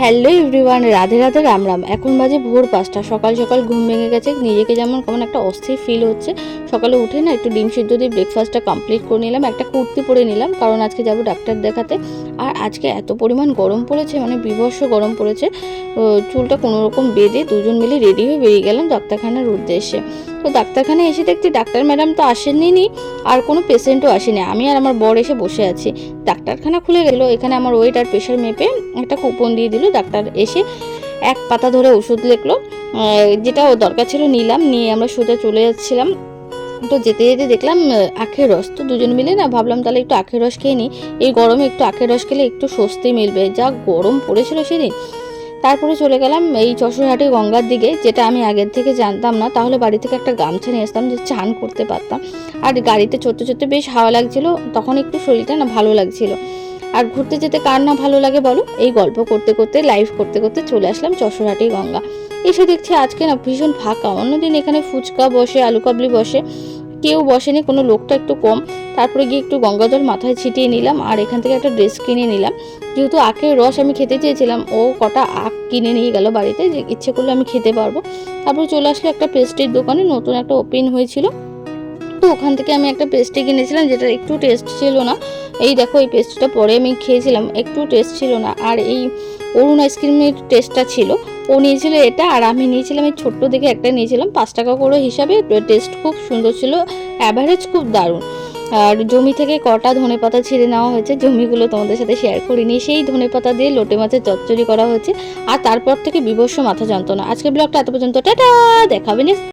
Hello everyone Radhe Radhe, Ram Ram. এখন বাজে ভোর পাঁচটা। সকাল সকাল ঘুম ভেঙে গেছে। নিজেকে যেমন কেমন একটা অস্থির ফিল হচ্ছে। সকালে উঠে না একটু ডিম সিদ্ধ দিয়ে ব্রেকফাস্টটা কমপ্লিট করে নিলাম। একটা কুর্তি পরে নিলাম। কারণ আজকে যাব ডাক্তার দেখাতে। আর আজকে এত পরিমাণ গরম পড়েছে মানে বিভৎস গরম পড়েছে চুলটা কোনো রকম বেঁধে দুজন মিলে রেডি হয়ে বেরিয়ে গেলাম ডাক্তারখানার উদ্দেশ্যে। তো ডাক্তারখানায় এসে দেখছি ডাক্তার ম্যাডাম তো আসেননি নি আর কোনো পেশেন্টও আসেনি। আমি আর আমার বর এসে বসে আছি। ডাক্তারখানা খুলে গেল, এখানে আমার ওয়েট আর প্রেশার মেপে একটা কুপন দিয়ে দিল। ডাক্তার এসে এক পাতা ধরে ওষুধ লিখলো যেটা দরকার ছিল নিলাম, নিয়ে আমরা সোজা চলে যাচ্ছিলাম। তো যেতে যেতে দেখলাম আখের রস। তো দুজন মিলে না ভাবলাম তাহলে একটু আখের রস খেয়ে নিই। এই গরমে একটু আখের রস খেলে একটু স্বস্তি মিলবে। যা গরম পড়েছিল সেদিন। তারপরে চলে গেলাম এই চশরহাটি গঙ্গার দিকে, যেটা আমি আগের থেকে জানতাম না। তাহলে বাড়ি থেকে একটা গামছা নিয়ে আসতাম যে চান করতে পারতাম। আর গাড়িতে চড়তে চড়তে বেশ হাওয়া লাগছিল। তখন একটু শরীরটা না ভালো লাগছিল। আর ঘুরতে যেতে কার না ভালো লাগে বলো? এই গল্প করতে করতে লাইভ করতে করতে চলে আসলাম চশরহাটি গঙ্গা। এসে দেখছি আজকে না ভীষণ ফাঁকা। অন্যদিন এখানে ফুচকা বসে, আলু কাবলি বসে। কেউ বসেনি, কোনো লোকটা একটু কম। তারপরে গিয়ে একটু গঙ্গা জল মাথায় ছিটিয়ে নিলাম আর এখান থেকে একটা ড্রেস কিনে নিলাম। যেহেতু আখের রস আমি খেতে চেয়েছিলাম, ও কটা আখ কিনে নিয়ে গেল বাড়িতে, যে ইচ্ছে করলে আমি খেতে পারব। তারপরে চলে আসলো একটা পেস্ট্রির দোকানে, নতুন একটা ওপেন হয়েছিল। তো ওখান থেকে আমি একটা পেস্ট্রি কিনেছিলাম যেটা একটু টেস্ট ছিল না। এই দেখো, এই পেস্ট্রিটা পরে আমি খেয়েছিলাম, একটু টেস্ট ছিল না। আর এই অরুণ আইসক্রিমের টেস্টটা ছিল। ও নিয়েছিল এটা আর আমি নিয়েছিলাম, এই ছোট্ট দেখে একটা নিয়েছিলাম, পাঁচ টাকা করে হিসাবে। টেস্ট খুব সুন্দর ছিল অ্যাভারেজ খুব দারুণ। আর জমি থেকে কটা ধনে পাতা ছিঁড়ে নেওয়া হয়েছে, জমিগুলো তোমাদের সাথে শেয়ার করিনি। সেই ধনে পাতা দিয়ে লোটে মাছের চচ্চড়ি করা হয়েছে। আর তারপর থেকে বিভস্ম মাথা যন্ত্রণা। আজকের ব্লগটা এত পর্যন্ত, টাটা! দেখাবে নেক্সট